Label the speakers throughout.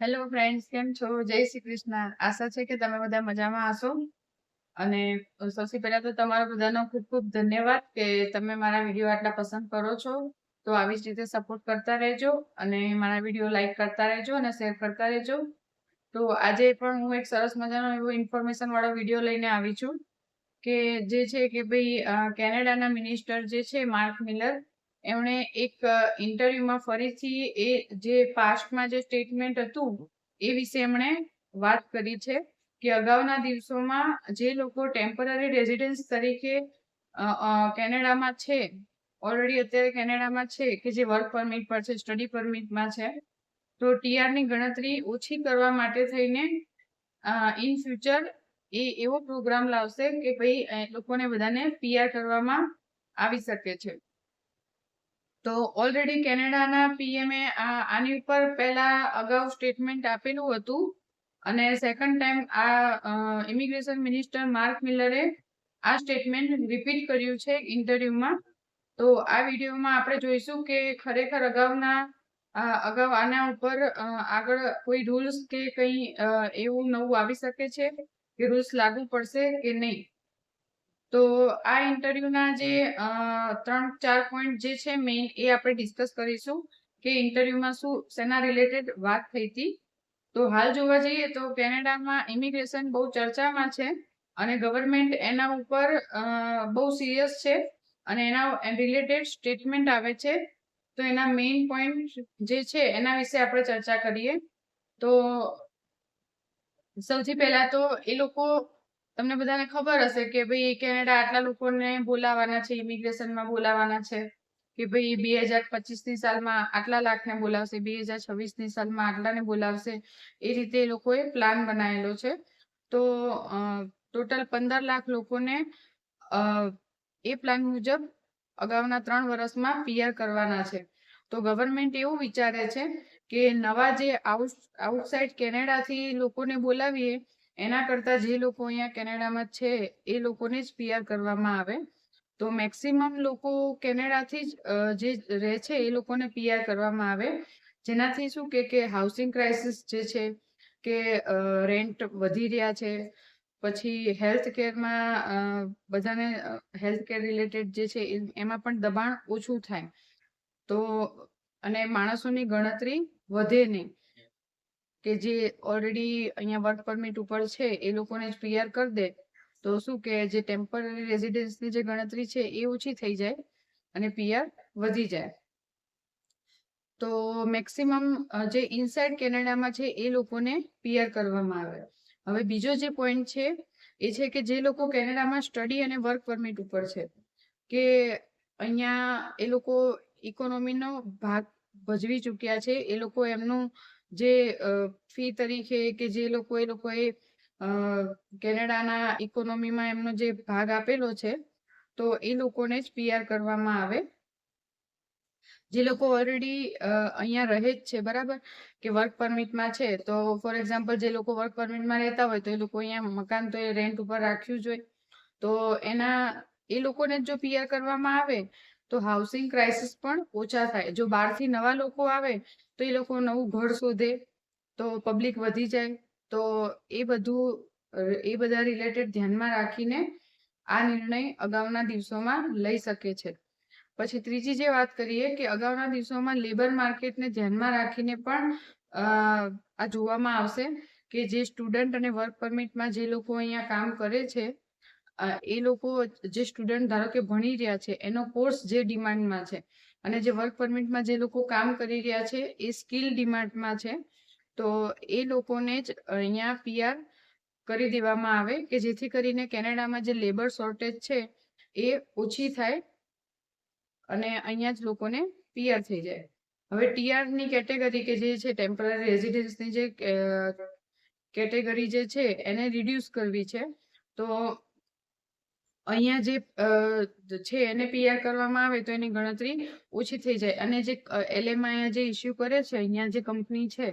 Speaker 1: Hello friends કેમ છો? જય શ્રી કૃષ્ણ. આશા છે કે તમે બધા મજામાં હશો. અને સૌથી પહેલા તો તમારો બધાનો ખૂબ ખૂબ ધન્યવાદ કે તમે મારા વીડિયો આટલા પસંદ કરો છો. તો આવી જ રીતે સપોર્ટ કરતા રહેજો અને મારા વીડિયો લાઈક કરતા રહેજો અને શેર કરતા રહેજો. તો આજે પણ હું એક સરસ મજાનો એવો ઇન્ફોર્મેશન વાળો વીડિયો લઈને આવી છું કે જે છે કે ભાઈ કેનેડાના મિનિસ્ટર જે છે, માર્ક મિલર એમણે એક ઇન્ટરવ્યુમાં ફરીથી એ જે પાસ્ટમાં જે સ્ટેટમેન્ટ હતું, એ વિશે એમણે વાત કરી છે કે અગાઉના દિવસોમાં જે લોકો ટેમ્પરરી રેઝિડન્સ તરીકે કેનેડામાં છે ઓલરેડી અત્યારે કેનેડામાં છે કે જે વર્ક પરમિટ પર છે સ્ટડી પરમિટમાં છે, તો ટીઆરની ગણતરી ઓછી કરવા માટે થઈને ઇન ફ્યુચર એ એવો પ્રોગ્રામ લાવશે કે ભાઈ લોકોને બધાને પીઆર કરવામાં આવી શકે છે. તો ઓલરેડી કેનેડાના પીએમએ આની ઉપર પહેલા અગાઉ સ્ટેટમેન્ટ આપેલું હતું. અને સેકન્ડ ટાઈમ આ ઇમિગ્રેશન મિનિસ્ટર માર્ક મિલરે આ સ્ટેટમેન્ટ રિપીટ કર્યું છે ઇન્ટરવ્યુમાં. તો આ વિડીયોમાં આપણે જોઈશું કે ખરેખર અગાઉના અગાઉ આના ઉપર આગળ કોઈ રૂલ્સ કે કંઈ એવું નવું આવી શકે છે? કે રૂલ્સ લાગુ પડશે કે નહીં? તો આ ઇન્ટરવ્યુના જે ત્રણ, ચાર પોઈન્ટ જે છે મેઇન એ આપણે ડિસ્કસ કરીશું કે ઇન્ટરવ્યુમાં શું, શેના રિલેટેડ વાત થઈ હતી. તો હાલ જોવા જઈએ તો કેનેડામાં ઇમિગ્રેશન બહુ ચર્ચામાં છે અને ગવર્મેન્ટ એના ઉપર બહુ સિરિયસ છે અને એના રિલેટેડ સ્ટેટમેન્ટ આવે છે. તો એના મેઇન પોઈન્ટ જે છે એના વિશે આપણે ચર્ચા કરીએ. તો સૌથી પહેલા તો એ લોકો તમને બધાને ખબર હશે કે ભાઈ કેનેડા આટલા લોકોને બોલાવાના છે ઇમિગ્રેશનમાં બોલાવાના છે કે ભાઈ બે હજાર પચીસની સાલમાં આટલા લાખને બોલાવશે, બે હજાર છવ્વીસની સાલમાં આટલાને બોલાવશે, એ રીતે એ લોકોએ પ્લાન બનાવેલો છે. તો ટોટલ પંદર લાખ લોકોને એ પ્લાન મુજબ અગાઉના ત્રણ વર્ષમાં પીઆર કરવાના છે. તો ગવર્મેન્ટ એવું વિચારે છે કે નવા જે આઉટ, આઉટસાઇડ કેનેડાથી લોકોને બોલાવીએ એના કરતાં જે લોકો અહીંયા કેનેડામાં છે, એ લોકોને જ પીઆર કરવામાં આવે. તો મેક્સિમમ લોકો કેનેડાથી જ જે રહે છે, એ લોકોને પીઆર કરવામાં આવે. જેનાથી શું કે કે હાઉસિંગ ક્રાઇસિસ જે છે, કે રેન્ટ વધી રહ્યા છે. પછી હેલ્થ કેરમાં બધાને હેલ્થ કેર રિલેટેડ જે છે એમાં પણ દબાણ ઓછું થાય. તો, અને માણસોની ગણતરી વધે નહીં. કે જે ઓલરેડી અહીંયા વર્ક પરમિટ ઉપર છે, એ લોકોને જ પીઆર કરી દે. તો શું કે જે ટેમ્પરરી રેઝિડન્સની જે ગણતરી છે, એ ઓછી થઈ જાય અને પીઆર વધી જાય. તો મેક્સિમમ જે ઇનસાઇડ કેનેડામાં છે, એ લોકોને પીઆર કરવામાં આવે. હવે બીજો જે પોઈન્ટ છે, એ છે કે જે લોકો કેનેડામાં સ્ટડી અને વર્ક પરમિટ ઉપર છે, કે અહીંયા એ લોકો ઇકોનોમીનો ભાગ ભજવી ચૂક્યા છે, એ લોકો એમનું જે ફી તરીકે કે જે લોકો એ લોકોએ કેનેડાના ઇકોનોમીમાં એમનો જે ભાગ આપેલો છે, તો એ લોકોને જ પીઆર કરવામાં આવે. જે લોકો ઓલરેડી અહીંયા રહે જ છે, બરાબર? કે વર્ક પરમિટમાં છે, તો ફોર એક્ઝામ્પલ જે લોકો વર્ક પરમિટમાં રહેતા હોય, તો એ લોકો અહીંયા મકાન તો એ રેન્ટ ઉપર રાખ્યું જ હોય. તો એના, એ લોકોને જ પીઆર કરવામાં આવે તો હાઉસિંગ ક્રાઇસિસ પણ ઓછા થાય. જો બહારથી નવા લોકો આવે, તો એ લોકો નવું ઘર શોધે, તો પબ્લિક વધી જાય. તો એ બધું, એ બધા રિલેટેડ ધ્યાનમાં રાખીને આ નિર્ણય અગાઉના દિવસોમાં લઈ શકે છે. પછી ત્રીજી જે વાત કરીએ કે અગાઉના દિવસોમાં લેબર માર્કેટને ધ્યાનમાં રાખીને પણ આ જોવામાં આવશે કે જે સ્ટુડન્ટ અને વર્ક પરમિટમાં જે લોકો અહીંયા કામ કરે છે એ લોકો જે સ્ટુડન્ટ ધારો કે ભણી રહ્યા છે, એનો કોર્સ જે ડિમાન્ડમાં છે અને જે વર્ક પરમિટમાં જે લોકો કામ કરી રહ્યા છે, એ સ્કિલ ડિમાન્ડમાં છે, તો એ લોકોને જ અહીંયા પીઆર કરી દેવામાં આવે કે જેથી કરીને કેનેડામાં જે લેબર શોર્ટેજ છે, એ ઓછી થાય અને અહીંયા જ લોકોને પીઆર થઈ જાય. હવે ટીઆરની કેટેગરી કે જે છે ટેમ્પરરી રેઝિડન્સની જે કેટેગરી જે છે, એને રિડ્યુસ કરવી છે, તો અહીંયા જે છે એને પીઆર કરવામાં આવે તો એની ગણતરી ઓછી થઈ જાય. અને જે એલએમઆઈ જે ઇસ્યુ કરે છે, અહીંયા જે કંપની છે,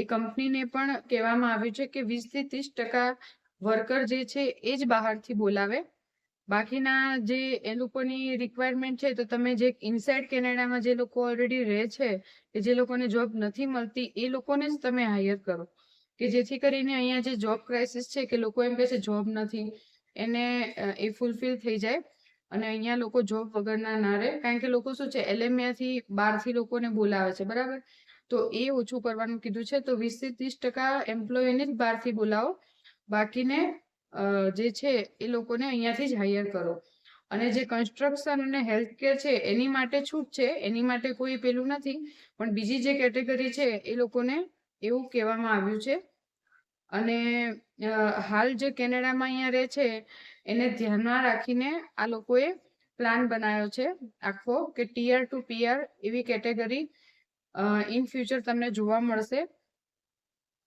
Speaker 1: એ કંપનીને પણ કહેવામાં આવ્યું છે કે વીસથી ત્રીસ ટકા વર્કર જે છે, એ જ બહારથી બોલાવે. બાકીના જે એ લોકોની રિક્વાયરમેન્ટ છે, તો તમે જે ઇનસાઇડ કેનેડામાં જે લોકો ઓલરેડી રહે છે, કે જે લોકોને જોબ નથી મળતી, એ લોકોને જ તમે હાયર કરો. કે જેથી કરીને અહીંયા જે જોબ ક્રાઇસિસ છે, કે લોકો એમ કહે છે જોબ નથી. એને એ ફૂલફિલ થઈ જાય. અને અહીંયા લોકો જોબ વગરના ના રહે. કારણ કે લોકો શું છે એલએમએથી બહારથી લોકોને બોલાવે છે, બરાબર? તો એ ઓછું કરવાનું કીધું છે. તો વીસથી ત્રીસ ટકા એમ્પ્લોયીને જ બહારથી બોલાવો. બાકીને જે છે, એ લોકોને અહીંયાથી જ હાયર કરો. અને જે કન્સ્ટ્રક્શન અને હેલ્થ કેર છે, એની માટે છૂટ છે. એની માટે કોઈ પેલું નથી. પણ બીજી જે કેટેગરી છે, એ લોકોને એવું કહેવામાં આવ્યું છે અને હાલ જે કેનેડામાં અહીંયા રહે છે, એને ધ્યાનમાં રાખીને આ લોકોએ પ્લાન બનાવ્યો છે આખો કે ટીયર ટુ પીઆર એવી કેટેગરી ઇન ફ્યુચર તમને જોવા મળશે.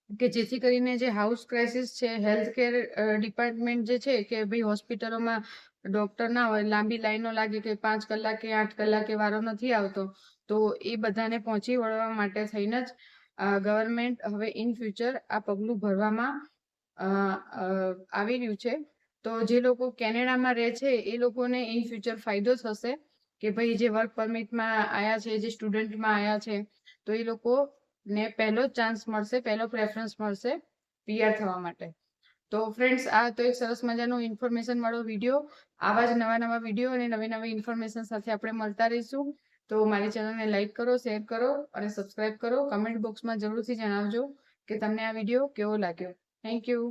Speaker 1: કે જેથી કરીને જે હાઉસ ક્રાઇસિસ છે, હેલ્થ કેર ડિપાર્ટમેન્ટ જે છે કે ભાઈ હોસ્પિટલોમાં ડોક્ટર ના હોય, લાંબી લાઈનો લાગે કે પાંચ કલાકે આઠ કલાકે વારો નથી આવતો, તો એ બધાને પહોંચી વળવા માટે થઈને જ ગવર્મેન્ટ હવે ઇન ફ્યુચર આ પગલું ભરવામાં આવી રહ્યું છે. તો જે લોકો કેનેડામાં રહે છે, એ લોકોને ઇન ફ્યુચર ફાયદો થશે કે ભાઈ જે વર્ક પરમિટમાં આવ્યા છે, જે સ્ટુડન્ટમાં આવ્યા છે, તો એ લોકોને પહેલો ચાન્સ મળશે, પહેલો પ્રેફરન્સ મળશે પીઆર થવા માટે. તો ફ્રેન્ડ્સ આ તો એક સરસ મજાનો ઇન્ફોર્મેશન વાળો વીડિયો આવા જ નવા નવા વીડિયો અને નવી નવી ઇન્ફોર્મેશન સાથે આપણે મળતા રહીશું. તો મારી ચેનલને લાઈક કરો, શેર કરો અને સબસ્ક્રાઇબ કરો. કમેન્ટ બોક્સમાં જરૂરથી જણાવજો કે તમને આ વીડિયો કેવો લાગ્યો. Thank you.